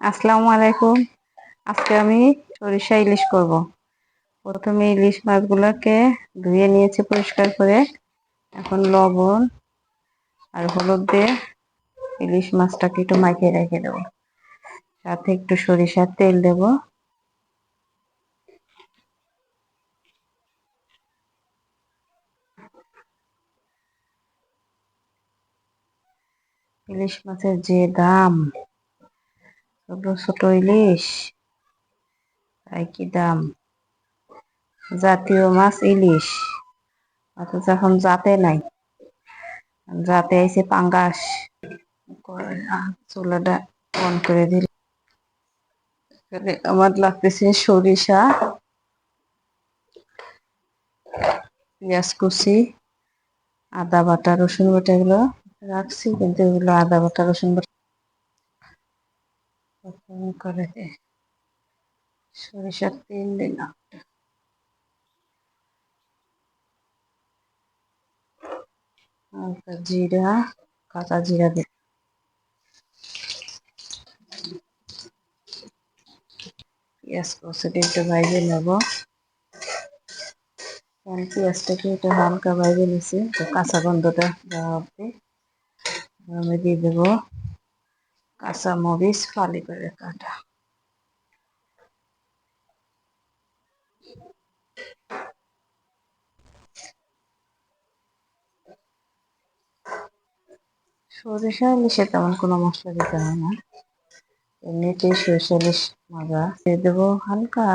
আসসালামু আলাইকুম। আজকে আমি সরিষা ইলিশ করব। প্রথমে ইলিশ মাছগুলোকে ধুয়ে নিয়েছি পরিষ্কার করে। এখন লবণ আর হলুদ দিয়ে ইলিশ মাছটাকে একটু মাখিয়ে রেখে দেবো। সাথে একটু সরিষার তেল দেব। ইলিশ মাছের যে দাম ছোট ছোট ইলিশ কি দাম জাতীয় মাছ ইলিশ অথচ এখন জাতে নাই জাতে আইছে পাঙ্গাস চুলাটা অন করে দিল আমার লাগতেছে সরিষা পেঁয়াজ কুচি আদা বাটা রসুন বাটা এগুলো রাখছি কিন্তু এগুলো আদা বাটা রসুন বাটা করে দে সরিষার তেল দিলাম হালকা জিরা, কাঁচা জিরা দিই পেঁয়াজ কষে একটু ভাইজে নেব। পেঁয়াজটাকে একটু হালকা ভাইজে নিছি কাঁচা গন্ধটা দেওয়া হবে। আমি দিয়ে দেবো। কাঁচা মরিচ ফালি করে কাটা। সরিষা ইলিশে তেমন কোনো মশলা দিতে হয় না। এমনিতে সরিষা ইলিশ মজা দিয়ে দেবো হালকা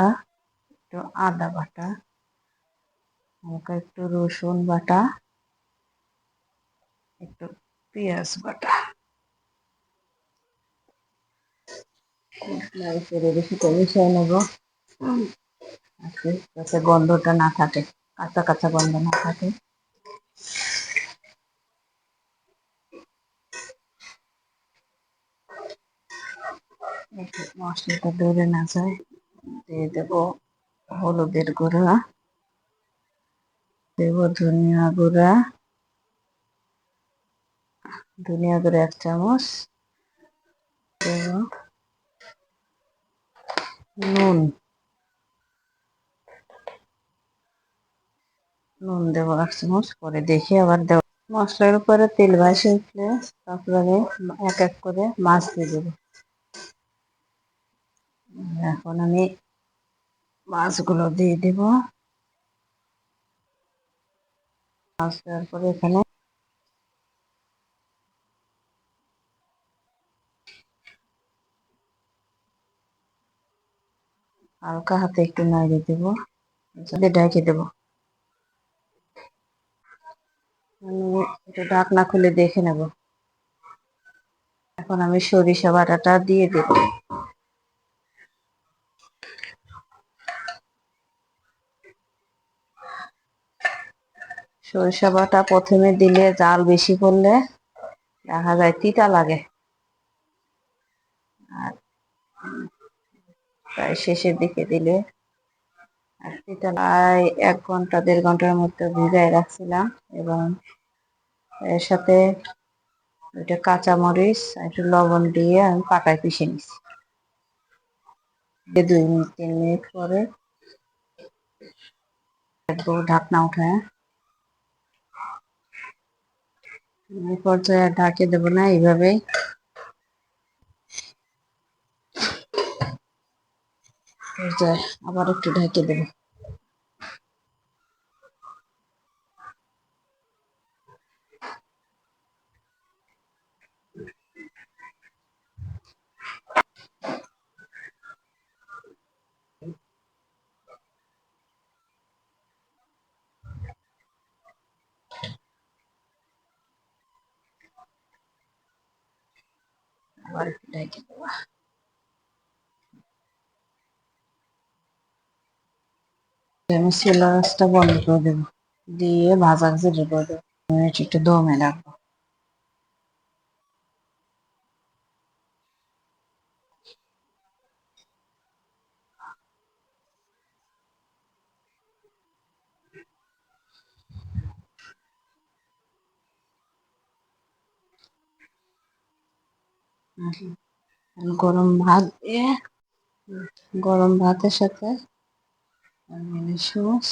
একটু আদা বাটা, হালকা একটু রসুন বাটা, একটু পেঁয়াজ বাটা। মিশিয়ে নেব। যাতে গন্ধটা না থাকে কাঁচা কাঁচা গন্ধ না থাকে মশলাটা দূরে না যায় দিয়ে দেব হলুদের গুঁড়া দেব ধনিয়া গুঁড়া ধনিয়া গুঁড়া এক চামচ। দেব নুন। নুন দেবো এক চামচ পরে দেখে আবার দেব। মশলার উপরে তেল ভাসে উঠলে তারপরে এক এক করে মাছ দিয়ে দেবো। এখন আমি মাছগুলো দিয়ে দেব। মাছ দেওয়ার পরে এখানে হালকা হাতে একটু নাড়িয়ে দেব। ঢেকে দেব। একটু ঢাকনা খুলে দেখে নেব। এখন আমি সরিষা বাটাটা দিয়ে দেব। সরিষা বাটা প্রথমে দিলে জাল বেশি করলে দেখা যায় তিতা লাগে আর প্রায় শেষের দিকে দিলে। আর তিতা এক ঘণ্টা, দেড় ঘণ্টার মধ্যে ভিজায় রাখছিলাম এবং এর সাথে ওইটা কাঁচামরিচ একটু লবণ দিয়ে আমি পাকায় পিষে নিছি। দুই মিনিট, তিন মিনিট পরে ঢাকনা উঠায়। এই পর্যায়ে ঢাকে দেবো না, এইভাবেই পর্যায়ে আবার একটু ঢেকে দেবো। আবার একটু ঢেকে দেবো। আমি সিলাসটা বন্ধ করে দেবো। দিয়ে ভাজা ভাজি করে দেবো। একটু দমে রাখব। গরম ভাত দিয়ে গরম ভাতের সাথে ইলিশ মাছ